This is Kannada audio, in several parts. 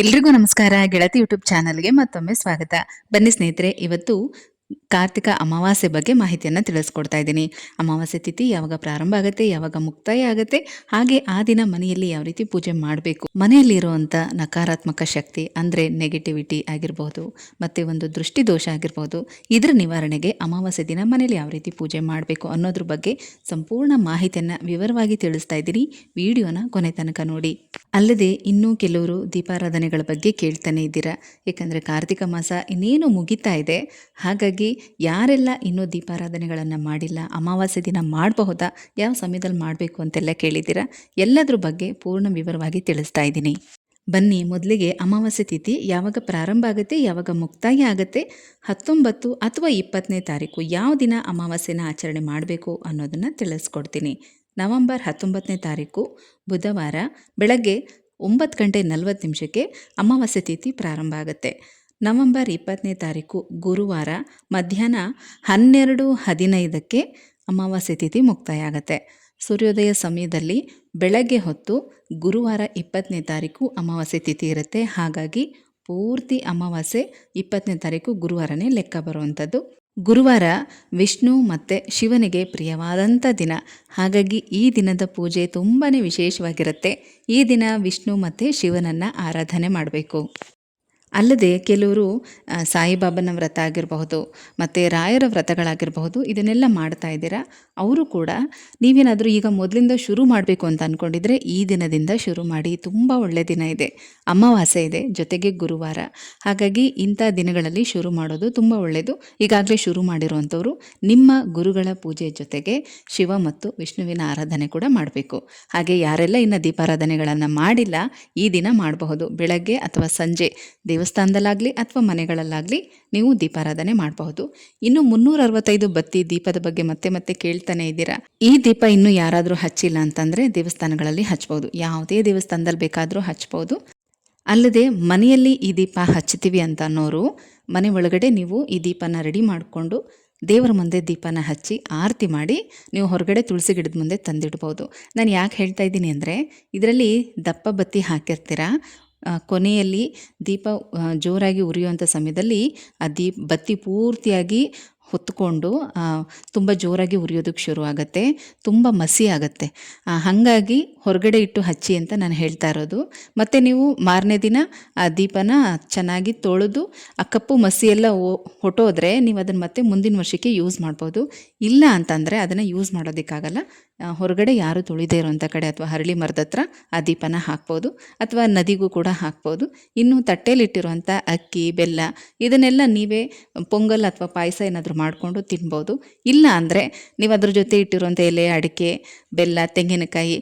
ಎಲ್ರಿಗೂ ನಮಸ್ಕಾರ ಗೆಳತಿ ಯೂಟ್ಯೂಬ್ ಚಾನಲ್ಗೆ ಮತ್ತೊಮ್ಮೆ ಸ್ವಾಗತ. ಬನ್ನಿ ಸ್ನೇಹಿತರೆ ಇವತ್ತು ಕಾರ್ತಿಕ ಅಮಾವಾಸ್ಯೆ ಬಗ್ಗೆ ಮಾಹಿತಿಯನ್ನು ತಿಳಿಸ್ಕೊಡ್ತಾ ಇದ್ದೀನಿ. ಅಮಾವಾಸ್ಯೆ ತಿಥಿ ಯಾವಾಗ ಪ್ರಾರಂಭ ಆಗುತ್ತೆ, ಯಾವಾಗ ಮುಕ್ತಾಯ ಆಗುತ್ತೆ, ಹಾಗೆ ಆ ದಿನ ಮನೆಯಲ್ಲಿ ಯಾವ ರೀತಿ ಪೂಜೆ ಮಾಡಬೇಕು ಮನೆಯಲ್ಲಿರುವಂಥ ನಕಾರಾತ್ಮಕ ಶಕ್ತಿ ಅಂದರೆ ನೆಗೆಟಿವಿಟಿ ಆಗಿರ್ಬೋದು, ಮತ್ತು ಒಂದು ದೃಷ್ಟಿ ದೋಷ ಆಗಿರ್ಬೋದು, ಇದರ ನಿವಾರಣೆಗೆ ಅಮಾವಾಸ್ಯೆ ದಿನ ಮನೆಯಲ್ಲಿ ಯಾವ ರೀತಿ ಪೂಜೆ ಮಾಡಬೇಕು ಅನ್ನೋದ್ರ ಬಗ್ಗೆ ಸಂಪೂರ್ಣ ಮಾಹಿತಿಯನ್ನು ವಿವರವಾಗಿ ತಿಳಿಸ್ತಾ ಇದ್ದೀನಿ. ವಿಡಿಯೋನ ಕೊನೆ ತನಕ ನೋಡಿ. ಅಲ್ಲದೆ ಇನ್ನೂ ಕೆಲವರು ದೀಪಾರಾಧನೆಗಳ ಬಗ್ಗೆ ಕೇಳ್ತಾನೆ ಇದ್ದೀರಾ, ಏಕೆಂದರೆ ಕಾರ್ತಿಕ ಮಾಸ ಇನ್ನೇನು ಮುಗಿತಾ ಇದೆ, ಹಾಗಾಗಿ ಯಾರೆಲ್ಲ ಇನ್ನೂ ದೀಪಾರಾಧನೆಗಳನ್ನು ಮಾಡಿಲ್ಲ, ಅಮಾವಾಸ್ಯೆ ದಿನ ಮಾಡಬಹುದಾ, ಯಾವ ಸಮಯದಲ್ಲಿ ಮಾಡಬೇಕು ಅಂತೆಲ್ಲ ಕೇಳಿದ್ದೀರಾ, ಎಲ್ಲದ್ರ ಬಗ್ಗೆ ಪೂರ್ಣ ವಿವರವಾಗಿ ತಿಳಿಸ್ತಾ ಇದ್ದೀನಿ. ಬನ್ನಿ, ಮೊದಲಿಗೆ ಅಮಾವಾಸ್ಯೆ ತಿಥಿ ಯಾವಾಗ ಪ್ರಾರಂಭ ಆಗುತ್ತೆ, ಯಾವಾಗ ಮುಕ್ತಾಯ ಆಗುತ್ತೆ, ಹತ್ತೊಂಬತ್ತು ಅಥವಾ ಇಪ್ಪತ್ತನೇ ತಾರೀಕು ಯಾವ ದಿನ ಅಮಾವಾಸ್ಯೆನ ಆಚರಣೆ ಮಾಡಬೇಕು ಅನ್ನೋದನ್ನು ತಿಳಿಸ್ಕೊಡ್ತೀನಿ. ನವೆಂಬರ್ ಹತ್ತೊಂಬತ್ತನೇ ತಾರೀಕು, ಬುಧವಾರ ಬೆಳಗ್ಗೆ ಒಂಬತ್ತು ಗಂಟೆ ನಲವತ್ತು ನಿಮಿಷಕ್ಕೆ ಅಮಾವಾಸ್ಯೆ ತಿಥಿ ಪ್ರಾರಂಭ ಆಗುತ್ತೆ. ನವೆಂಬರ್ ಇಪ್ಪತ್ತನೇ ತಾರೀಕು ಗುರುವಾರ ಮಧ್ಯಾಹ್ನ ಹನ್ನೆರಡು ಹದಿನೈದಕ್ಕೆ ಅಮಾವಾಸ್ಯೆ ತಿಥಿ ಮುಕ್ತಾಯ ಆಗುತ್ತೆ ಸೂರ್ಯೋದಯ ಸಮಯದಲ್ಲಿ ಬೆಳಗ್ಗೆ ಹೊತ್ತು ಗುರುವಾರ ಇಪ್ಪತ್ತನೇ ತಾರೀಕು ಅಮಾವಾಸ್ಯೆ ತಿಥಿ ಇರುತ್ತೆ. ಹಾಗಾಗಿ ಪೂರ್ತಿ ಅಮಾವಾಸ್ಯೆ ಇಪ್ಪತ್ತನೇ ತಾರೀಕು ಗುರುವಾರನೇ ಲೆಕ್ಕ ಬರುವಂಥದ್ದು. ಗುರುವಾರ ವಿಷ್ಣು ಮತ್ತು ಶಿವನಿಗೆ ಪ್ರಿಯವಾದಂಥ ದಿನ. ಹಾಗಾಗಿ ಈ ದಿನದ ಪೂಜೆ ತುಂಬಾ ವಿಶೇಷವಾಗಿರುತ್ತೆ. ಈ ದಿನ ವಿಷ್ಣು ಮತ್ತು ಶಿವನನ್ನು ಆರಾಧನೆ ಮಾಡಬೇಕು. ಅಲ್ಲದೆ ಕೆಲವರು ಸಾಯಿಬಾಬನ ವ್ರತ ಆಗಿರಬಹುದು, ಮತ್ತು ರಾಯರ ವ್ರತಗಳಾಗಿರಬಹುದು, ಇದನ್ನೆಲ್ಲ ಮಾಡ್ತಾ ಇದ್ದೀರಾ? ಅವರು ಕೂಡ ನೀವೇನಾದರೂ ಈಗ ಮೊದಲಿಂದ ಶುರು ಮಾಡಬೇಕು ಅಂತ ಅಂದ್ಕೊಂಡಿದ್ರೆ ಈ ದಿನದಿಂದ ಶುರು ಮಾಡಿ, ತುಂಬ ಒಳ್ಳೆಯ ದಿನ ಇದೆ. ಅಮಾವಾಸ್ಯೆ ಇದೆ, ಜೊತೆಗೆ ಗುರುವಾರ. ಹಾಗಾಗಿ ಇಂಥ ದಿನಗಳಲ್ಲಿ ಶುರು ಮಾಡೋದು ತುಂಬ ಒಳ್ಳೆಯದು ಈಗಾಗಲೇ ಶುರು ಮಾಡಿರುವಂಥವರು ನಿಮ್ಮ ಗುರುಗಳ ಪೂಜೆ ಜೊತೆಗೆ ಶಿವ ಮತ್ತು ವಿಷ್ಣುವಿನ ಆರಾಧನೆ ಕೂಡ ಮಾಡಬೇಕು. ಹಾಗೆ ಯಾರೆಲ್ಲ ಇನ್ನು ದೀಪಾರಾಧನೆಗಳನ್ನು ಮಾಡಿಲ್ಲ, ಈ ದಿನ ಮಾಡಬಹುದು. ಬೆಳಗ್ಗೆ ಅಥವಾ ಸಂಜೆ ದೇವಸ್ಥಾನದಲ್ಲಾಗಲಿ ಅಥವಾ ಮನೆಗಳಲ್ಲಾಗಲಿ ನೀವು ದೀಪಾರಾಧನೆ ಮಾಡಬಹುದು. ಇನ್ನು ಮುನ್ನೂರ ಅರವತ್ತೈದು ಬತ್ತಿ ದೀಪದ ಬಗ್ಗೆ ಮತ್ತೆ ಮತ್ತೆ ಕೇಳ್ತಾನೆ ಇದ್ದೀರಾ? ಈ ದೀಪ ಇನ್ನೂ ಯಾರಾದರೂ ಹಚ್ಚಿಲ್ಲ ಅಂತಂದರೆ ದೇವಸ್ಥಾನಗಳಲ್ಲಿ ಹಚ್ಬೋದು ಯಾವುದೇ ದೇವಸ್ಥಾನದಲ್ಲಿ ಬೇಕಾದರೂ ಹಚ್ಬೋದು ಅಲ್ಲದೆ ಮನೆಯಲ್ಲಿ ಈ ದೀಪ ಹಚ್ತೀವಿ ಅಂತ ಅನ್ನೋರು ಮನೆ ಒಳಗಡೆ ನೀವು ಈ ದೀಪನ ರೆಡಿ ಮಾಡಿಕೊಂಡು ದೇವರ ಮುಂದೆ ದೀಪನ ಹಚ್ಚಿ ಆರತಿ ಮಾಡಿ ನೀವು ಹೊರಗಡೆ ತುಳಸಿ ಗಿಡದ ಮುಂದೆ ತಂದಿಡ್ಬೋದು ನಾನು ಯಾಕೆ ಹೇಳ್ತಾ ಇದ್ದೀನಿ ಅಂದರೆ, ಇದರಲ್ಲಿ ದಪ್ಪ ಬತ್ತಿ ಹಾಕಿರ್ತೀರಾ? ಕೊನೆಯಲ್ಲಿ ದೀಪ ಜೋರಾಗಿ ಉರಿಯುವಂಥ ಸಮಯದಲ್ಲಿ ಆ ದೀಪ, ಬತ್ತಿ ಪೂರ್ತಿಯಾಗಿ ಹೊತ್ಕೊಂಡು ತುಂಬ ಜೋರಾಗಿ ಉರಿಯೋದಕ್ಕೆ ಶುರು ಆಗುತ್ತೆ ತುಂಬ ಮಸಿ ಆಗುತ್ತೆ. ಹಾಗಾಗಿ ಹೊರಗಡೆ ಇಟ್ಟು ಹಚ್ಚಿ ಅಂತ ನಾನು ಹೇಳ್ತಾ ಇರೋದು. ಮತ್ತು ನೀವು ಮಾರನೇ ದಿನ ಆ ದೀಪನ ಚೆನ್ನಾಗಿ ತೊಳೆದು, ಆ ಕಪ್ಪು ಮಸಿ ಎಲ್ಲ ಹೊಟ್ಟೋದ್ರೆ ನೀವು ಅದನ್ನು ಮತ್ತೆ ಮುಂದಿನ ವರ್ಷಕ್ಕೆ ಯೂಸ್ ಮಾಡ್ಬೋದು. ಇಲ್ಲ ಅಂತಂದರೆ ಅದನ್ನು ಯೂಸ್ ಮಾಡೋದಕ್ಕಾಗಲ್ಲ. ಹೊರಗಡೆ ಯಾರು ತುಳಿದೇ ಇರೋಂಥ ಕಡೆ ಅಥವಾ ಹರಳಿ ಮರದ ಹತ್ರ ಆ ದೀಪನ ಹಾಕ್ಬೋದು. ಅಥವಾ ನದಿಗೂ ಕೂಡ ಹಾಕ್ಬೋದು. ಇನ್ನು ತಟ್ಟೆಲಿಟ್ಟಿರುವಂಥ ಅಕ್ಕಿ, ಬೆಲ್ಲ, ಇದನ್ನೆಲ್ಲ ನೀವೇ ಪೊಂಗಲ್ ಅಥವಾ ಪಾಯಸ ಏನಾದರೂ ಮಾಡಿಕೊಂಡು ತಿನ್ಬೋದು. ಇಲ್ಲ ಅಂದರೆ ನೀವು ಅದ್ರ ಜೊತೆ ಇಟ್ಟಿರುವಂಥ ಎಲೆ, ಅಡಿಕೆ, ಬೆಲ್ಲ, ತೆಂಗಿನಕಾಯಿ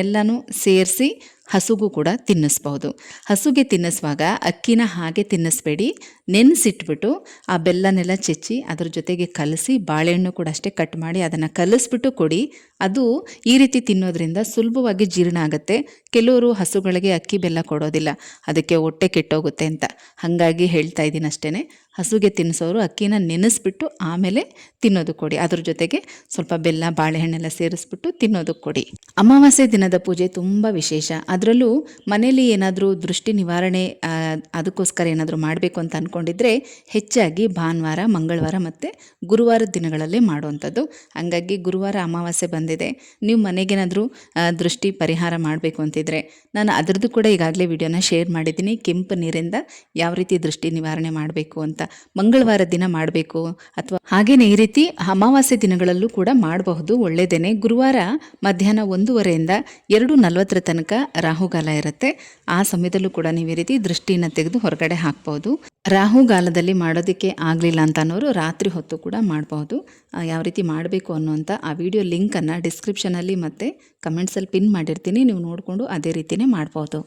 ಇದನ್ನೆಲ್ಲನೂ ಸೇರಿಸಿ ಹಸುಗೂ ಕೂಡ ತಿನ್ನಿಸ್ಬಹುದು. ಹಸುಗೆ ತಿನ್ನಿಸುವಾಗ ಅಕ್ಕಿನ ಹಾಗೆ ತಿನ್ನಿಸ್ಬೇಡಿ. ನೆನೆಸಿಟ್ಬಿಟ್ಟು ಆ ಬೆಲ್ಲನೆಲ್ಲ ಚೆಚ್ಚಿ ಅದ್ರ ಜೊತೆಗೆ ಕಲಸಿ ಬಾಳೆಹಣ್ಣು ಕೂಡ ಅಷ್ಟೇ ಕಟ್ ಮಾಡಿ ಅದನ್ನು ಕಲಿಸ್ಬಿಟ್ಟು ಕೊಡಿ. ಅದು ಈ ರೀತಿ ತಿನ್ನೋದ್ರಿಂದ ಸುಲಭವಾಗಿ ಜೀರ್ಣ ಆಗುತ್ತೆ. ಕೆಲವರು ಹಸುಗಳಿಗೆ ಅಕ್ಕಿ ಬೆಲ್ಲ ಕೊಡೋದಿಲ್ಲ. ಅದಕ್ಕೆ ಹೊಟ್ಟೆ ಕೆಟ್ಟೋಗುತ್ತೆ ಅಂತ ಹಾಗಾಗಿ ಹೇಳ್ತಾ ಇದ್ದೀನಿ ಅಷ್ಟೇ ಹಸುಗೆ ತಿನ್ನಿಸೋರು ಅಕ್ಕಿನ ನೆನೆಸ್ಬಿಟ್ಟು ಆಮೇಲೆ ತಿನ್ನೋದು ಕೊಡಿ. ಅದ್ರ ಜೊತೆಗೆ ಸ್ವಲ್ಪ ಬೆಲ್ಲ, ಬಾಳೆಹಣ್ಣೆಲ್ಲ ಸೇರಿಸ್ಬಿಟ್ಟು ತಿನ್ನೋದಕ್ಕೆ ಕೊಡಿ. ಅಮಾವಾಸ್ಯೆ ದಿನದ ಪೂಜೆ ತುಂಬ ವಿಶೇಷ. ಅದರಲ್ಲೂ ಮನೆಯಲ್ಲಿ ಏನಾದರೂ ದೃಷ್ಟಿ ನಿವಾರಣೆ ಅದಕ್ಕೋಸ್ಕರ ಏನಾದರೂ ಮಾಡಬೇಕು ಅಂತ ಅಂದ್ಕೊಂಡಿದ್ರೆ ಹೆಚ್ಚಾಗಿ ಭಾನುವಾರ, ಮಂಗಳವಾರ ಮತ್ತು ಗುರುವಾರದ ದಿನಗಳಲ್ಲೇ ಮಾಡುವಂಥದ್ದು. ಹಂಗಾಗಿ ಗುರುವಾರ ಅಮಾವಾಸ್ಯೆ ಬಂದಿದೆ. ನೀವು ಮನೆಗೇನಾದರೂ ದೃಷ್ಟಿ ಪರಿಹಾರ ಮಾಡಬೇಕು ಅಂತಿದ್ರೆ ನಾನು ಅದರದ್ದು ಕೂಡ ಈಗಾಗಲೇ ವಿಡಿಯೋನ ಶೇರ್ ಮಾಡಿದ್ದೀನಿ. ಕೆಂಪು ನೀರಿಂದ ಯಾವ ರೀತಿ ದೃಷ್ಟಿ ನಿವಾರಣೆ ಮಾಡಬೇಕು ಅಂತ, ಮಂಗಳವಾರ ದಿನ ಮಾಡಬೇಕು ಅಥವಾ ಹಾಗೇನೇ ಈ ರೀತಿ ಅಮಾವಾಸ್ಯೆ ದಿನಗಳಲ್ಲೂ ಕೂಡ ಮಾಡಬಹುದು. ಒಳ್ಳೆಯದೇನೆ ಗುರುವಾರ ಮಧ್ಯಾಹ್ನ ಒಂದೂವರೆಯಿಂದ ಎರಡು ನಲವತ್ತರ ತನಕ ರಾಹುಗಾಲ ಇರುತ್ತೆ. ಆ ಸಮಯದಲ್ಲೂ ಕೂಡ ನೀವು ಈ ರೀತಿ ದೃಷ್ಟಿಯನ್ನು ತೆಗೆದು ಹೊರಗಡೆ ಹಾಕ್ಬೋದು. ರಾಹುಗಾಲದಲ್ಲಿ ಮಾಡೋದಕ್ಕೆ ಆಗಲಿಲ್ಲ ಅಂತ ಅನ್ನೋರು ರಾತ್ರಿ ಹೊತ್ತು ಕೂಡ ಮಾಡಬಹುದು. ಯಾವ ರೀತಿ ಮಾಡಬೇಕು ಅನ್ನೋಂಥ ಆ ವಿಡಿಯೋ ಲಿಂಕನ್ನು ಡಿಸ್ಕ್ರಿಪ್ಷನಲ್ಲಿ ಮತ್ತು ಕಮೆಂಟ್ಸಲ್ಲಿ ಪಿನ್ ಮಾಡಿರ್ತೀನಿ. ನೀವು ನೋಡಿಕೊಂಡು ಅದೇ ರೀತಿಯೇ ಮಾಡ್ಬೋದು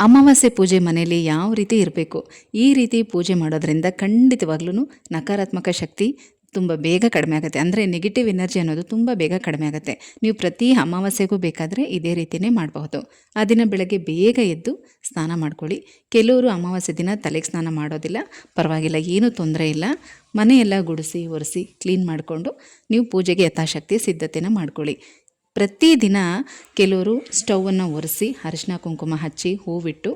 ಅಮಾವಾಸ್ಯೆ ಪೂಜೆ ಮನೆಯಲ್ಲಿ ಯಾವ ರೀತಿ ಇರಬೇಕು? ಈ ರೀತಿ ಪೂಜೆ ಮಾಡೋದ್ರಿಂದ ಖಂಡಿತವಾಗ್ಲೂ ನಕಾರಾತ್ಮಕ ಶಕ್ತಿ ತುಂಬ ಬೇಗ ಕಡಿಮೆ ಆಗುತ್ತೆ. ಅಂದರೆ ನೆಗೆಟಿವ್ ಎನರ್ಜಿ ಅನ್ನೋದು ತುಂಬ ಬೇಗ ಕಡಿಮೆ ಆಗುತ್ತೆ. ನೀವು ಪ್ರತಿ ಅಮಾವಾಸ್ಯೆಗೂ ಬೇಕಾದರೆ ಇದೇ ರೀತಿಯೇ ಮಾಡಬಹುದು. ಆ ದಿನ ಬೆಳಗ್ಗೆ ಬೇಗ ಎದ್ದು ಸ್ನಾನ ಮಾಡ್ಕೊಳ್ಳಿ. ಕೆಲವರು ಅಮಾವಾಸ್ಯೆ ದಿನ ತಲೆಗೆ ಸ್ನಾನ ಮಾಡೋದಿಲ್ಲ. ಪರವಾಗಿಲ್ಲ, ಏನೂ ತೊಂದರೆ ಇಲ್ಲ. ಮನೆಯೆಲ್ಲ ಗುಡಿಸಿ, ಒರೆಸಿ ಕ್ಲೀನ್ ಮಾಡಿಕೊಂಡು ನೀವು ಪೂಜೆಗೆ ಯಥಾಶಕ್ತಿ, ಸಿದ್ಧತೆನ ಮಾಡ್ಕೊಳ್ಳಿ. ಪ್ರತಿದಿನ ಕೆಲವರು ಸ್ಟವನ್ನು ಒರೆಸಿ ಅರಿಶಿನ ಕುಂಕುಮ ಹಚ್ಚಿ ಹೂವಿಟ್ಟು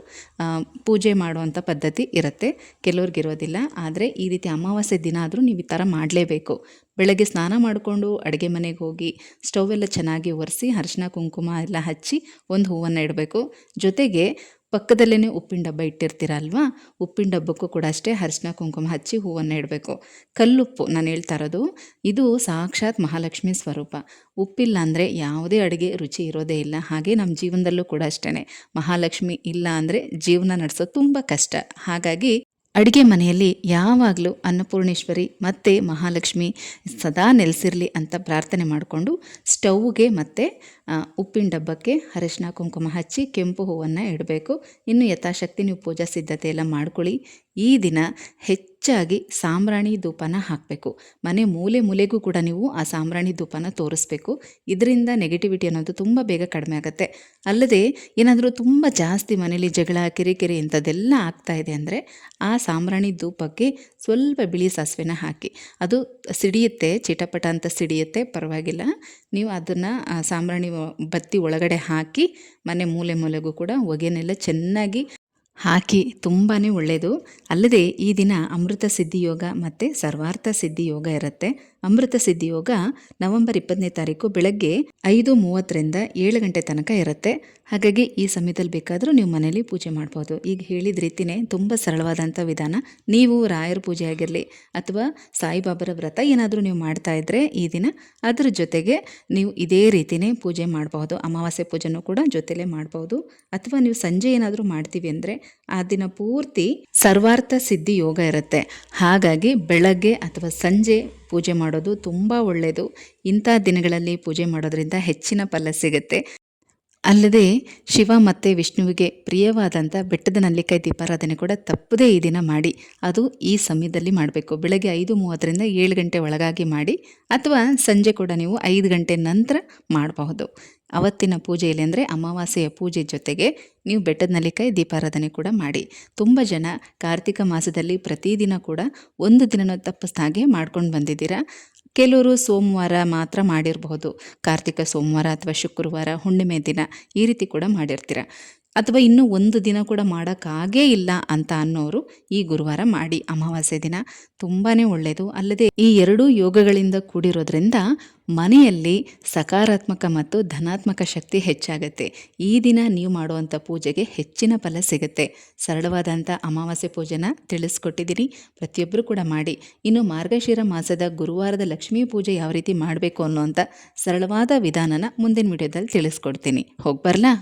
ಪೂಜೆ ಮಾಡುವಂಥ ಪದ್ಧತಿ ಇರುತ್ತೆ. ಕೆಲವ್ರಿಗಿರೋದಿಲ್ಲ ಆದರೆ ಈ ರೀತಿ ಅಮಾವಾಸ್ಯೆ ದಿನ ಆದರೂ ನೀವು ಈ ಥರ ಮಾಡಲೇಬೇಕು. ಬೆಳಗ್ಗೆ ಸ್ನಾನ ಮಾಡಿಕೊಂಡು ಅಡುಗೆ ಮನೆಗೆ ಹೋಗಿ ಸ್ಟವ್ ಎಲ್ಲ ಚೆನ್ನಾಗಿ ಒರೆಸಿ ಅರಿಶಿನ, ಕುಂಕುಮ ಎಲ್ಲ ಹಚ್ಚಿ ಒಂದು ಹೂವನ್ನು ಇಡಬೇಕು. ಜೊತೆಗೆ ಪಕ್ಕದಲ್ಲೇ ಉಪ್ಪಿನ ಡಬ್ಬ ಇಟ್ಟಿರ್ತೀರ ಅಲ್ವಾ ಉಪ್ಪಿನ ಡಬ್ಬಕ್ಕೂ ಕೂಡ ಅಷ್ಟೇ ಅರಿಶಿನ, ಕುಂಕುಮ ಹಚ್ಚಿ ಹೂವನ್ನು ಇಡಬೇಕು. ಕಲ್ಲುಪ್ಪು ನಾನು ಹೇಳ್ತಾ ಇರೋದು, ಇದು ಸಾಕ್ಷಾತ್ ಮಹಾಲಕ್ಷ್ಮಿ ಸ್ವರೂಪ. ಉಪ್ಪಿಲ್ಲ ಅಂದರೆ ಯಾವುದೇ ಅಡುಗೆ ರುಚಿ ಇರೋದೇ ಇಲ್ಲ. ಹಾಗೆ ನಮ್ಮ ಜೀವನದಲ್ಲೂ ಕೂಡ ಅಷ್ಟೇ ಮಹಾಲಕ್ಷ್ಮಿ ಇಲ್ಲ ಅಂದರೆ ಜೀವನ ನಡೆಸೋದು ತುಂಬ ಕಷ್ಟ. ಹಾಗಾಗಿ ಅಡುಗೆ ಮನೆಯಲ್ಲಿ ಯಾವಾಗಲೂ ಅನ್ನಪೂರ್ಣೇಶ್ವರಿ ಮತ್ತು ಮಹಾಲಕ್ಷ್ಮಿ ಸದಾ ನೆಲೆಸಿರಲಿ ಅಂತ ಪ್ರಾರ್ಥನೆ ಮಾಡಿಕೊಂಡು ಸ್ಟವ್ಗೆ ಮತ್ತು ಉಪ್ಪಿನ ಡಬ್ಬಕ್ಕೆ ಅರಶಿನ ಕುಂಕುಮ ಹಚ್ಚಿ ಕೆಂಪು ಹೂವನ್ನು ಇಡಬೇಕು. ಇನ್ನು ಯಥಾಶಕ್ತಿ ನೀವು ಪೂಜಾ ಸಿದ್ಧತೆ ಎಲ್ಲ ಮಾಡ್ಕೊಳ್ಳಿ. ಈ ದಿನ ಹೆಚ್ಚಾಗಿ ಸಾಂಬ್ರಾಣಿ ಧೂಪನ ಹಾಕಬೇಕು. ಮನೆ ಮೂಲೆ ಮೂಲೆಗೂ ಕೂಡ ನೀವು ಆ ಸಾಂಬ್ರಾಣಿ ಧೂಪನ ತೋರಿಸ್ಬೇಕು. ಇದರಿಂದ ನೆಗೆಟಿವಿಟಿ ಅನ್ನೋದು ತುಂಬ ಬೇಗ ಕಡಿಮೆ ಆಗುತ್ತೆ. ಅಲ್ಲದೆ ಏನಾದರೂ ತುಂಬ ಜಾಸ್ತಿ ಮನೇಲಿ ಜಗಳ, ಕಿರಿಕಿರಿ ಇಂಥದ್ದೆಲ್ಲ ಆಗ್ತಾ ಇದೆ ಅಂದರೆ ಆ ಸಾಂಬ್ರಾಣಿ ಧೂಪಕ್ಕೆ ಸ್ವಲ್ಪ ಬಿಳಿ ಸಾಸಿವೆನ ಹಾಕಿ. ಅದು ಸಿಡಿಯುತ್ತೆ, ಚಿಟಪಟ ಅಂತ ಸಿಡಿಯುತ್ತೆ, ಪರವಾಗಿಲ್ಲ. ನೀವು ಅದನ್ನು ಸಾಂಬ್ರಾಣಿ ಬತ್ತಿ ಒಳಗಡೆ ಹಾಕಿ ಮನೆ ಮೂಲೆ ಮೂಲೆಗೂ ಕೂಡ ಹೊಗೆನೆಲ್ಲ ಚೆನ್ನಾಗಿ ಹಾಕಿ ತುಂಬಾ ಒಳ್ಳೆಯದು ಅಲ್ಲದೆ ಈ ದಿನ ಅಮೃತ ಸಿದ್ಧಿ ಯೋಗ ಮತ್ತು ಸರ್ವಾರ್ಥ ಸಿದ್ಧಿ ಯೋಗ ಇರುತ್ತೆ. ಅಮೃತ ಸಿದ್ಧಿ ಯೋಗ ನವೆಂಬರ್ ಇಪ್ಪತ್ತನೇ ತಾರೀಕು ಬೆಳಗ್ಗೆ ಐದು ಮೂವತ್ತರಿಂದ ಏಳು ಗಂಟೆ ತನಕ ಇರುತ್ತೆ. ಹಾಗಾಗಿ ಈ ಸಮಯದಲ್ಲಿ ಬೇಕಾದರೂ ನೀವು ಮನೇಲಿ ಪೂಜೆ ಮಾಡ್ಬೋದು. ಈಗ ಹೇಳಿದ ರೀತಿಯೇ ತುಂಬ ಸರಳವಾದಂಥ ವಿಧಾನ. ನೀವು ರಾಯರ ಪೂಜೆ ಆಗಿರಲಿ ಅಥವಾ ಸಾಯಿಬಾಬರ ವ್ರತ ಏನಾದರೂ ನೀವು ಮಾಡ್ತಾ ಇದ್ದರೆ ಈ ದಿನ ಅದರ ಜೊತೆಗೆ ನೀವು ಇದೇ ರೀತಿಯೇ ಪೂಜೆ ಮಾಡಬಹುದು ಅಮಾವಾಸ್ಯೆ ಪೂಜೆನೂ ಕೂಡ ಜೊತೆಲೇ ಮಾಡಬಹುದು ಅಥವಾ ನೀವು ಸಂಜೆ ಏನಾದರೂ ಮಾಡ್ತೀವಿ ಅಂದರೆ ಆ ದಿನ ಪೂರ್ತಿ ಸರ್ವಾರ್ಥ ಸಿದ್ಧಿ ಯೋಗ ಇರುತ್ತೆ. ಹಾಗಾಗಿ ಬೆಳಗ್ಗೆ ಅಥವಾ ಸಂಜೆ ಪೂಜೆ ಮಾಡೋದು ತುಂಬ ಒಳ್ಳೆಯದು ಇಂಥ ದಿನಗಳಲ್ಲಿ ಪೂಜೆ ಮಾಡೋದ್ರಿಂದ ಹೆಚ್ಚಿನ ಫಲ ಸಿಗುತ್ತೆ. ಅಲ್ಲದೆ ಶಿವ ಮತ್ತು ವಿಷ್ಣುವಿಗೆ ಪ್ರಿಯವಾದಂಥ ಬೆಟ್ಟದ ನಲ್ಲಿಕಾಯಿ ದೀಪಾರಾಧನೆ ಕೂಡ ತಪ್ಪದೇ ಈ ದಿನ ಮಾಡಿ. ಅದು ಈ ಸಮಯದಲ್ಲಿ ಮಾಡಬೇಕು. ಬೆಳಗ್ಗೆ ಐದು ಮೂವತ್ತರಿಂದ ಏಳು ಗಂಟೆ ಒಳಗಾಗಿ ಮಾಡಿ. ಅಥವಾ ಸಂಜೆ ಕೂಡ ನೀವು ಐದು ಗಂಟೆ ನಂತರ ಮಾಡಬಹುದು. ಅವತ್ತಿನ ಪೂಜೆಯಲ್ಲಿ ಅಂದರೆ ಅಮಾವಾಸ್ಯೆಯ ಪೂಜೆ ಜೊತೆಗೆ ನೀವು ಬೆಟ್ಟದ ನಲ್ಲಿಕಾಯಿ ದೀಪಾರಾಧನೆ ಕೂಡ ಮಾಡಿ. ತುಂಬ ಜನ ಕಾರ್ತಿಕ ಮಾಸದಲ್ಲಿ ಪ್ರತಿದಿನ ಕೂಡ ಒಂದು ದಿನನೂ ತಪ್ಪಿಸ್ದಾಗೆ ಮಾಡ್ಕೊಂಡು ಬಂದಿದ್ದೀರಾ? ಕೆಲವರು ಸೋಮವಾರ ಮಾತ್ರ ಮಾಡಿರಬಹುದು. ಕಾರ್ತಿಕ ಸೋಮವಾರ ಅಥವಾ ಶುಕ್ರವಾರ ಹುಣ್ಣಿಮೆ ದಿನ ಈ ರೀತಿ ಕೂಡ ಮಾಡಿರ್ತೀರ? ಅಥವಾ ಇನ್ನೂ ಒಂದು ದಿನ ಕೂಡ ಮಾಡೋಕ್ಕಾಗೇ ಇಲ್ಲ ಅಂತ ಅನ್ನೋರು ಈ ಗುರುವಾರ ಮಾಡಿ ಅಮಾವಾಸ್ಯೆ ದಿನ ತುಂಬಾ ಒಳ್ಳೆಯದು ಅಲ್ಲದೆ ಈ ಎರಡೂ ಯೋಗಗಳಿಂದ ಕೂಡಿರೋದ್ರಿಂದ ಮನೆಯಲ್ಲಿ ಸಕಾರಾತ್ಮಕ ಮತ್ತು ಧನಾತ್ಮಕ ಶಕ್ತಿ ಹೆಚ್ಚಾಗುತ್ತೆ. ಈ ದಿನ ನೀವು ಮಾಡುವಂಥ ಪೂಜೆಗೆ ಹೆಚ್ಚಿನ ಫಲ ಸಿಗುತ್ತೆ. ಸರಳವಾದಂಥ ಅಮಾವಾಸ್ಯೆ ಪೂಜೆನ ತಿಳಿಸ್ಕೊಟ್ಟಿದ್ದೀನಿ ಪ್ರತಿಯೊಬ್ಬರು ಕೂಡ ಮಾಡಿ. ಇನ್ನು ಮಾರ್ಗಶಿರ ಮಾಸದ ಗುರುವಾರದ ಲಕ್ಷ್ಮೀ ಪೂಜೆ ಯಾವ ರೀತಿ ಮಾಡಬೇಕು ಅನ್ನೋಂಥ ಸರಳವಾದ ವಿಧಾನನ ಮುಂದಿನ ವಿಡಿಯೋದಲ್ಲಿ ತಿಳಿಸ್ಕೊಡ್ತೀನಿ. ಹೋಗಿ ಬರಲಾ?